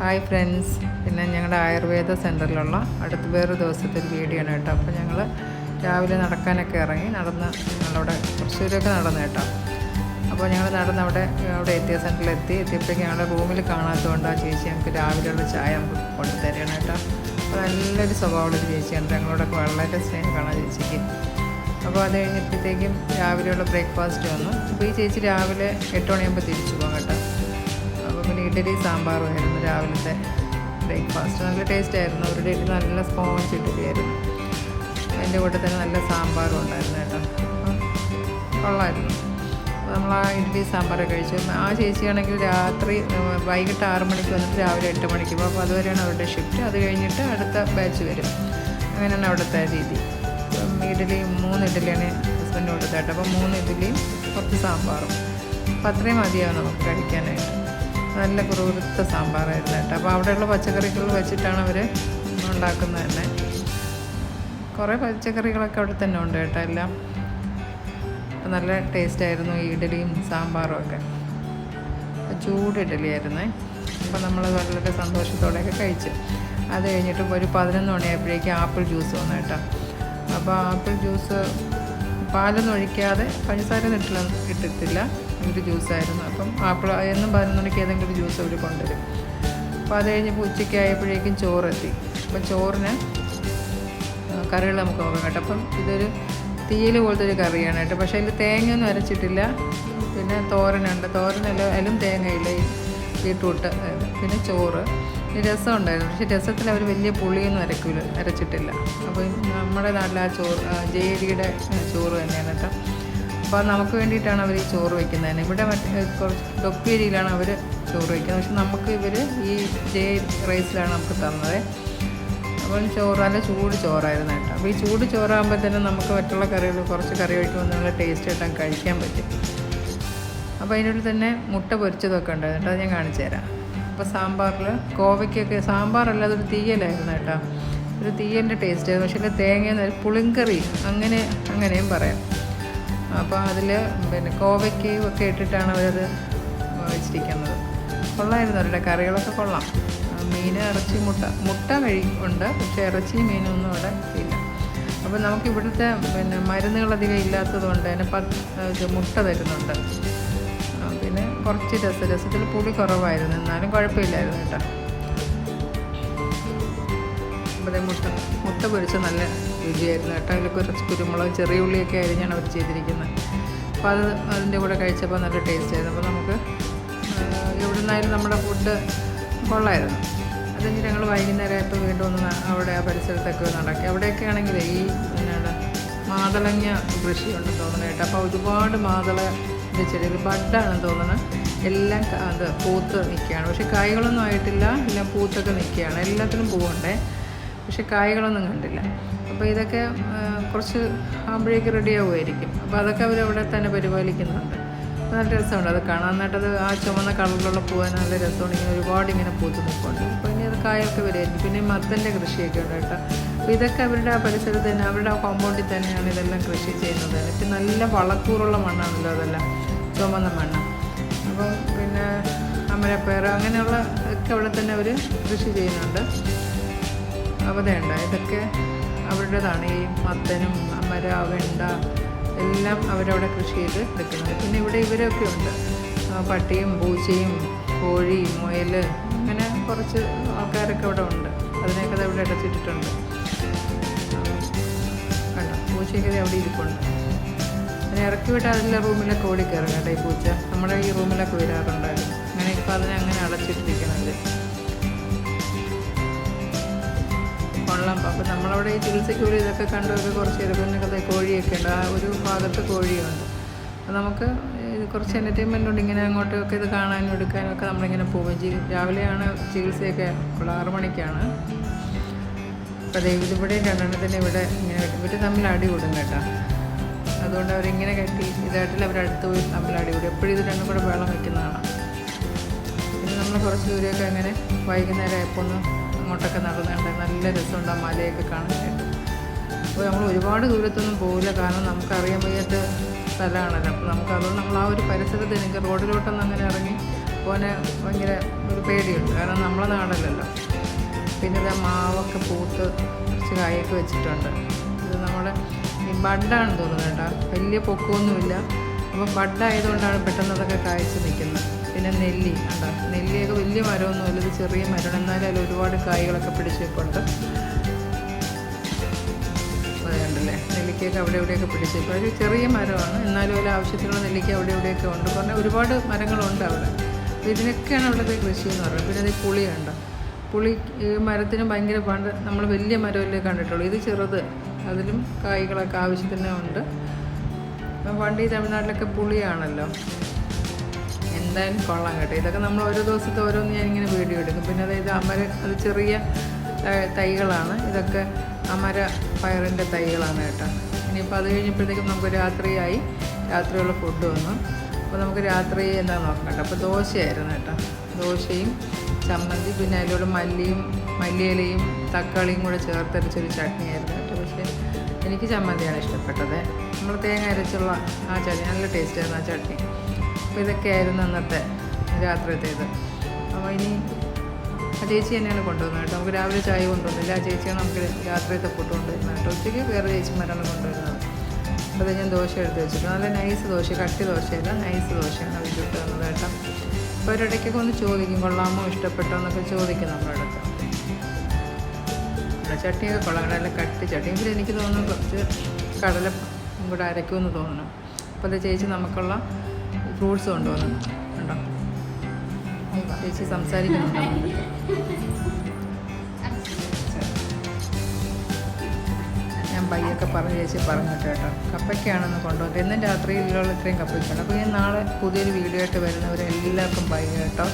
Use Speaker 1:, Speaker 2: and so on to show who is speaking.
Speaker 1: Hi friends പിന്നെ ഞങ്ങളുടെ ആയുർവേദ സെന്ററിലുള്ള അടുത്ത വേറൊരു ദിവസത്തെ ഒരു വീഡിയോ ആണ് കേട്ടോ. അപ്പോൾ ഞങ്ങൾ രാവിലെ നടക്കാനൊക്കെ ഇറങ്ങി നടന്ന് ഞങ്ങളവിടെ കുറച്ച് ദൂരമൊക്കെ നടന്നു കേട്ടോ. അപ്പോൾ ഞങ്ങൾ നടന്ന് അവിടെ അവിടെ എത്തിയ സെന്ററിൽ എത്തി എത്തിയപ്പോഴേക്കും ഞങ്ങളുടെ റൂമിൽ കാണാത്തതുകൊണ്ട് ആ ചേച്ചി ഞങ്ങൾക്ക് രാവിലെയുള്ള ചായ നമുക്ക് കൊണ്ടുതരികയാണ് കേട്ടോ. അപ്പോൾ നല്ലൊരു സ്വഭാവമുള്ളൊരു ചേച്ചിയാണ്. ഞങ്ങളോടൊക്കെ വളരെ സ്നേഹം കാണാൻ ചേച്ചിക്ക്. അപ്പോൾ അത് കഴിഞ്ഞപ്പോഴത്തേക്കും രാവിലെയുള്ള ബ്രേക്ക്ഫാസ്റ്റ് വന്നു. അപ്പോൾ ഈ ചേച്ചി രാവിലെ എട്ട് മണിയാകുമ്പോൾ തിരിച്ചു പോകാം കേട്ടോ. ഇഡലി സാമ്പാറുമായിരുന്നു രാവിലത്തെ ബ്രേക്ക്ഫാസ്റ്റ് നല്ല ടേസ്റ്റ് ആയിരുന്നു. ഒരു ഇഡലി നല്ല സ്പോഞ്ച് ഇഡലി ആയിരുന്നു. അതിന്റെ കൂടെ തന്നെ നല്ല സാമ്പാറും ഉണ്ടായിരുന്നു കേട്ടോ. കൊള്ളായിരുന്നു. നമ്മൾ ആ ഇഡ്ഡലി സാമ്പാറൊക്കെ കഴിച്ചു. ആ ചേച്ചിയാണെങ്കിൽ രാത്രി വൈകിട്ട് ആറ് മണിക്ക് വന്നിട്ട് രാവിലെ എട്ട് മണിക്ക്. പോകും അപ്പോൾ അതുവരെയാണ് അവരുടെ ഷിഫ്റ്റ് അത് കഴിഞ്ഞിട്ട് അടുത്ത ബാച്ച് വരും. അങ്ങനെയാണ് അവിടുത്തെ രീതി. ഇഡലി മൂന്ന് ഇഡലിയാണ് ഹസ്ബൻഡ് കൊടുത്തത് അപ്പോൾ മൂന്ന് ഇഡലിയും കുറച്ച് സാമ്പാറും. അപ്പോൾ അത്രയും മതിയാവും നമുക്ക് കഴിക്കാനായിട്ട്. നല്ല കുറുകുറുത്ത സാമ്പാറായിരുന്നു കേട്ടോ. അപ്പോൾ അവിടെയുള്ള പച്ചക്കറികൾ വെച്ചിട്ടാണ് അവർ ഉണ്ടാക്കുന്നത് തന്നെ. കുറേ പച്ചക്കറികളൊക്കെ അവിടെ തന്നെ ഉണ്ട് കേട്ടോ എല്ലാം. അപ്പം നല്ല ടേസ്റ്റ് ആയിരുന്നു ഈ ഇഡലിയും സാമ്പാറും ഒക്കെ. ചൂട് ഇഡലി ഇഡലിയായിരുന്നേ. അപ്പോൾ നമ്മൾ വളരെ സന്തോഷത്തോടെയൊക്കെ കഴിച്ചു. അത് കഴിഞ്ഞിട്ട് ഒരു പതിനൊന്ന് മണിയായപ്പോഴേക്കും ആപ്പിൾ ജ്യൂസ് വന്നു കേട്ടോ. അപ്പോൾ ആപ്പിൾ ജ്യൂസ് പാലൊന്നും ഒഴിക്കാതെ പഞ്ചസാര ഇട്ടില്ല ഇട്ടിട്ടില്ല. ഒരു ജ്യൂസായിരുന്നു. അപ്പം ആപ്പിൾ എന്നും പതിനൊന്ന് മണിക്ക് ഏതെങ്കിലും ഒരു ജ്യൂസ് അവർ കൊണ്ടുവരും. അപ്പോൾ അത് കഴിഞ്ഞപ്പോൾ ഉച്ചയ്ക്ക് ആയപ്പോഴേക്കും ചോറെത്തി. അപ്പം ചോറിന് കറികൾ നമുക്ക് നോക്കാം കേട്ടോ. അപ്പം ഇതൊരു തീയിൽ പോലത്തെ ഒരു കറിയാണ് കേട്ടോ. പക്ഷേ അതിൽ തേങ്ങയൊന്നും അരച്ചിട്ടില്ല. പിന്നെ തോരനുണ്ട്. തോരനല്ല അതിലും തേങ്ങയില്ല ബീട്രൂട്ട് പിന്നെ ചോറ്. രസം ഉണ്ടായിരുന്നു പക്ഷേ രസത്തിൽ അവർ വലിയ പുളിയൊന്നും അരക്കില്ല അരച്ചിട്ടില്ല. അപ്പോൾ നമ്മുടെ നാട്ടിൽ ആ ചോറ് ജയരിയുടെ ചോറ് തന്നെയാണ് കേട്ടോ. അപ്പോൾ നമുക്ക് വേണ്ടിയിട്ടാണ് അവർ ഈ ചോറ് വയ്ക്കുന്നത് ഇവിടെ മറ്റേ കുറച്ച് ഡൊപ്പേരിയിലാണ് അവർ ചോറ് വയ്ക്കുന്നത് പക്ഷെ നമുക്ക് ഇവർ ഈ ജേ റൈസിലാണ് നമുക്ക് തന്നത്. അപ്പം ചോറ് നല്ല ചൂട് ചോറായിരുന്നു കേട്ടോ. അപ്പോൾ ഈ ചൂട് ചോറാകുമ്പോൾ തന്നെ നമുക്ക് മറ്റുള്ള കറികൾ കുറച്ച് കറി വയ്ക്കുമ്പോൾ നല്ല ടേസ്റ്റ് ആയിട്ട് കഴിക്കാൻ പറ്റും. അപ്പോൾ അതിനുള്ളിൽ തന്നെ മുട്ട പൊരിച്ചതൊക്കെ ഉണ്ടായിരുന്നു കേട്ടോ. അത് ഞാൻ കാണിച്ചു തരാം. അപ്പോൾ സാമ്പാറിൽ കോവയ്ക്കൊക്കെ സാമ്പാറല്ല അതൊരു തീയലായിരുന്നു കേട്ടോ. ഒരു തീയലിന്റെ ടേസ്റ്റ് ആയിരുന്നു. പക്ഷേ തേങ്ങയെന്ന് തേങ്ങ പുളിങ്കറി അങ്ങനെ അങ്ങനെയും പറയാം. അപ്പോൾ അതിൽ പിന്നെ കോവയ്ക്ക് ഒക്കെ ഇട്ടിട്ടാണ് അവരത് വെച്ചിരിക്കുന്നത്. കൊള്ളായിരുന്നു അവരുടെ കറികളൊക്കെ കൊള്ളാം. മീൻ ഇറച്ചി മുട്ട മുട്ട കഴി ഉണ്ട് പക്ഷേ ഇറച്ചി മീനൊന്നും അവിടെ ഇല്ല. അപ്പോൾ നമുക്ക് ഇവിടുത്തെ പിന്നെ മരുന്നുകളധികം ഇല്ലാത്തത് കൊണ്ട് തന്നെ പത്ത് ഇത് മുട്ട തരുന്നുണ്ട്. പിന്നെ കുറച്ച് രസം രസത്തിൽ പുളി കുറവായിരുന്നു. എന്നാലും കുഴപ്പമില്ലായിരുന്നു കേട്ടോ. അപ്പോൾ മുട്ട മുട്ട പൊരിച്ച് നല്ല രുചിയായിരുന്നു കേട്ടോ. അതിൽ കുറച്ച് കുരുമുളക് ചെറിയ ഉള്ളിയൊക്കെ അരിഞ്ഞാണ് അവർ ചെയ്തിരിക്കുന്നത്. അപ്പോൾ അത് അതിന്റെ കൂടെ കഴിച്ചപ്പോൾ നല്ല ടേസ്റ്റ് ആയിരുന്നു. അപ്പോൾ നമുക്ക് എവിടെ നിന്നായാലും നമ്മുടെ ഫുഡ് കൊള്ളായിരുന്നു. അതെങ്കിൽ ഞങ്ങൾ വൈകുന്നേരം ആയപ്പോൾ വീണ്ടും ഒന്ന് അവിടെ ആ പരിസരത്തൊക്കെ നടക്കി അവിടെയൊക്കെ ആണെങ്കിൽ ഈ എന്നാണ് മാതളങ്ങ കൃഷിയുണ്ട് തോന്നുന്നു കേട്ടോ. അപ്പോൾ ഒരുപാട് മാതളന്റെ ചെടികൾ ബഡാണെന്ന് തോന്നുന്നത് എല്ലാം അത് പൂത്ത് നിൽക്കുകയാണ്. പക്ഷേ കായ്കളൊന്നും ആയിട്ടില്ല. എല്ലാം പൂത്തൊക്കെ നിൽക്കുകയാണ്. എല്ലാത്തിനും പൂവുണ്ടേ. പക്ഷെ കായ്കളൊന്നും കണ്ടില്ല. അപ്പോൾ ഇതൊക്കെ കുറച്ച് ആകുമ്പോഴേക്ക് റെഡി ആവുമായിരിക്കും. അപ്പോൾ അതൊക്കെ അവരവിടെ തന്നെ പരിപാലിക്കുന്നുണ്ട്. നല്ല രസമുണ്ട് അത് കാണാൻ. നട്ടത് ആ ചുമന്ന കളറിലുള്ള പൂവാൻ നല്ല രസമാണ്. ഇങ്ങനെ ഒരുപാട് ഇങ്ങനെ പൂത്ത് നിൽപ്പുണ്ട്. അപ്പോൾ ഇനി അത് കായൊക്കെ വരുമായിരിക്കും പിന്നെ മത്തന്റെ കൃഷിയൊക്കെ ഉണ്ട് കേട്ടോ. അപ്പോൾ ഇതൊക്കെ അവരുടെ ആ പരിസരത്ത് തന്നെ അവരുടെ ആ കോമ്പൗണ്ടിൽ തന്നെയാണ് ഇതെല്ലാം കൃഷി ചെയ്യുന്നത്. എനിക്ക് നല്ല വളക്കൂറുള്ള മണ്ണാണല്ലോ അതെല്ലാം. ചുമന്ന മണ്ണ്. അപ്പം പിന്നെ അമരപ്പയർ അങ്ങനെയുള്ള ഒക്കെ അവിടെ തന്നെ അവർ കൃഷി ചെയ്യുന്നുണ്ട്. അവതയുണ്ട്. ഇതൊക്കെ അവരുടേതാണ്. ഈ മത്തനും അമര വെണ്ട എല്ലാം അവരവിടെ കൃഷി ചെയ്ത് എടുക്കുന്നത് പിന്നെ ഇവിടെ ഇവരൊക്കെ ഉണ്ട്. പട്ടിയും പൂച്ചയും കോഴി മുയൽ അങ്ങനെ കുറച്ച് ആൾക്കാരൊക്കെ ഇവിടെ ഉണ്ട്. അതിനെയൊക്കെ അത് ഇവിടെ അടച്ചിട്ടിട്ടുണ്ട് കണ്ടോ? പൂച്ചയൊക്കെ അവിടെ ഇരിപ്പുണ്ട്. അതിനെ ഇറക്കി വിട്ട് അതിലെ റൂമിലൊക്കെ ഓടിക്കയറും കേട്ടോ ഈ പൂച്ച. നമ്മുടെ ഈ റൂമിലൊക്കെ വരാറുണ്ടായിരുന്നു അങ്ങനെ ഇപ്പോൾ അതിനെ അങ്ങനെ അടച്ചിട്ടിരിക്കുന്നുണ്ട്. അപ്പോൾ നമ്മളവിടെ ഈ ചികിത്സയ്ക്ക് ഒരു ഇതൊക്കെ കണ്ടൊക്കെ കുറച്ച് ഇരുപതിനൊക്കെ കോഴിയൊക്കെ ഉണ്ട്. ആ ഒരു ഭാഗത്ത് കോഴിയുണ്ട്. അപ്പോൾ നമുക്ക് കുറച്ച് എന്റർടൈൻമെന്റ് ഉണ്ട്. ഇങ്ങനെ അങ്ങോട്ടൊക്കെ ഇത് കാണാനും എടുക്കാനും ഒക്കെ നമ്മളിങ്ങനെ പോകും രാവിലെയാണ് ചികിത്സയൊക്കെ ഉള്ള ആറ് മണിക്കാണ്. അപ്പോൾ അതെ ഇതിവിടെ രണ്ടെണ്ണത്തിന് ഇവിടെ ഇങ്ങനെ ഇവർ തമ്മിൽ അടി കൂടും കേട്ടോ. അതുകൊണ്ട് അവരിങ്ങനെ കെട്ടി ഇതായിട്ടില്ല. അവരടുത്ത് പോയി തമ്മിൽ അടി കൂടും. എപ്പോഴും ഇത് രണ്ടും കൂടെ വെള്ളം വയ്ക്കുന്നതാണ്. പിന്നെ നമ്മൾ കുറച്ച് ദൂരെയൊക്കെ അങ്ങനെ വൈകുന്നേരം ആയപ്പോൾ ഒന്ന് അങ്ങോട്ടൊക്കെ നടന്നുണ്ട് നല്ല രസമുണ്ട് ആ മലയൊക്കെ കാണാനായിട്ട് അപ്പോൾ നമ്മൾ ഒരുപാട് ദൂരത്തൊന്നും പോകില്ല കാരണം നമുക്കറിയാൻ വയ്യാത്ത സ്ഥലമാണല്ലോ. അപ്പോൾ നമുക്ക് അതുകൊണ്ട് നമ്മൾ ആ ഒരു പരിസരത്ത് എനിക്ക് റോഡിലോട്ടൊന്നും അങ്ങനെ ഇറങ്ങി പോനെ ഭയങ്കര ഒരു പേടിയുണ്ട്. കാരണം നമ്മളെ നാടല്ലല്ലോ. പിന്നെ ഇത് മാവൊക്കെ പൂത്ത് കുറച്ച് കായൊക്കെ വെച്ചിട്ടുണ്ട്. ഇത് നമ്മുടെ ഈ ബഡാണ് തോന്നുന്നത് കേട്ടോ. വലിയ പൊക്കമൊന്നുമില്ല. അപ്പോൾ ബഡായതുകൊണ്ടാണ് പെട്ടെന്ന് അതൊക്കെ കായ്ച്ച് നിൽക്കുന്നത്. പിന്നെ നെല്ലി കണ്ടോ? നെല്ലിയൊക്കെ വലിയ മരമൊന്നുമില്ല ഇത് ചെറിയ മരമാണ്. എന്നാലും അതിൽ ഒരുപാട് കായ്കളൊക്കെ പിടിച്ച് നിൽപ്പുണ്ട് അതുണ്ടല്ലേ നെല്ലിക്കയൊക്കെ അവിടെ ഇവിടെയൊക്കെ പിടിച്ച് ഇപ്പോൾ ഒരു ചെറിയ മരമാണ്. എന്നാലും ഒരു ആവശ്യത്തിനുള്ള നെല്ലിക്ക അവിടെ ഇവിടെയൊക്കെ ഉണ്ട്. പറഞ്ഞാൽ ഒരുപാട് മരങ്ങളുണ്ട് അവിടെ. അപ്പോൾ ഇതിനൊക്കെയാണ് അവിടുത്തെ കൃഷി എന്ന് പറയുന്നത്. പിന്നെ അത് പുളിയുണ്ട് പുളി മരത്തിന് ഭയങ്കര പണ്ട് നമ്മൾ വലിയ മരമല്ലേ കണ്ടിട്ടുള്ളൂ. ഇത് ചെറുത്. അതിലും കായ്കളൊക്കെ ആവശ്യത്തിന് ഉണ്ട്. പണ്ട് ഈ തമിഴ്നാട്ടിലൊക്കെ പുളിയാണല്ലോ. എന്തായാലും കൊള്ളാം കേട്ടോ. ഇതൊക്കെ നമ്മൾ ഓരോ ദിവസത്തെ ഓരോന്ന് ഞാനിങ്ങനെ വീഡിയോ എടുക്കും. പിന്നെ അതായത് അമര അത് ചെറിയ തൈകളാണ്. ഇതൊക്കെ അമര പയറിന്റെ തൈകളാണ് കേട്ടോ. ഇനിയിപ്പോൾ അത് കഴിഞ്ഞപ്പോഴത്തേക്കും നമുക്ക് രാത്രിയായി. രാത്രിയുള്ള ഫുഡ് വന്നു. അപ്പോൾ നമുക്ക് രാത്രി എന്താ നോക്കാം കേട്ടോ. അപ്പോൾ ദോശയായിരുന്നു കേട്ടോ. ദോശയും ചമ്മന്തി പിന്നെ അതിലൂടെ മല്ലിയും മല്ലിയിലയും തക്കാളിയും കൂടെ ചേർത്തരച്ചൊരു ചട്നിയായിരുന്നു കേട്ടോ. പക്ഷേ എനിക്ക് ചമ്മന്തിയാണ് ഇഷ്ടപ്പെട്ടത്. നമ്മൾ തേങ്ങ അരച്ചുള്ള ആ ചട്നി നല്ല ടേസ്റ്റായിരുന്നു ആ ചട്നി. അപ്പോൾ ഇതൊക്കെയായിരുന്നു അന്നത്തെ രാത്രിത്തേത് അപ്പോൾ ഇനി ആ ചേച്ചി തന്നെയാണ് കൊണ്ടുവന്നത് കേട്ടോ. നമുക്ക് രാവിലെ ചായ കൊണ്ടുവന്നില്ല. ആ ചേച്ചിയാണ് നമുക്ക് രാത്രിയത്തെ ഫുഡ് കൊണ്ടുവരുന്നത്. കേട്ടോ ഉച്ചയ്ക്ക് വേറെ ചേച്ചിമാരാണ് കൊണ്ടുവരുന്നത്. അപ്പോൾ ഞാൻ ദോശ എടുത്ത് വെച്ചിട്ട് നല്ല നൈസ് ദോശ കട്ടി ദോശയല്ല നൈസ് ദോശയാണ് അവർ ചുട്ട് തന്നത് കേട്ടോ. അപ്പോൾ ഒരിടയ്ക്കൊക്കെ ഒന്ന് ചോദിക്കും കൊള്ളാമോ ഇഷ്ടപ്പെട്ടോ എന്നൊക്കെ ചോദിക്കും നമ്മുടെ ചട്നിയൊക്കെ കൊള്ളാം. നല്ല കട്ടി ചട്ടി. എങ്കിലും എനിക്ക് തോന്നുന്നു കുറച്ച് കടല കൂടെ അരയ്ക്കുമെന്ന് തോന്നുന്നു. അപ്പോൾ അത് ചേച്ചി നമുക്കുള്ള ഫ്രൂട്ട്സ് കൊണ്ടുവന്നു. കണ്ടോ? ചേച്ചി സംസാരിക്കുന്നുണ്ടോ? ഞാൻ പയ്യൊക്കെ പറഞ്ഞ് ചേച്ചി പറഞ്ഞിട്ട് കേട്ടോ കപ്പയ്ക്കാണെന്ന് കൊണ്ടുവന്നത് എന്നും രാത്രിയിലുള്ള ഇത്രയും കപ്പയ്ക്കുണ്ട്. അപ്പോൾ ഞാൻ നാളെ പുതിയൊരു വീഡിയോ ആയിട്ട് വരുന്നവരെല്ലാവർക്കും ബൈ കേട്ടോ.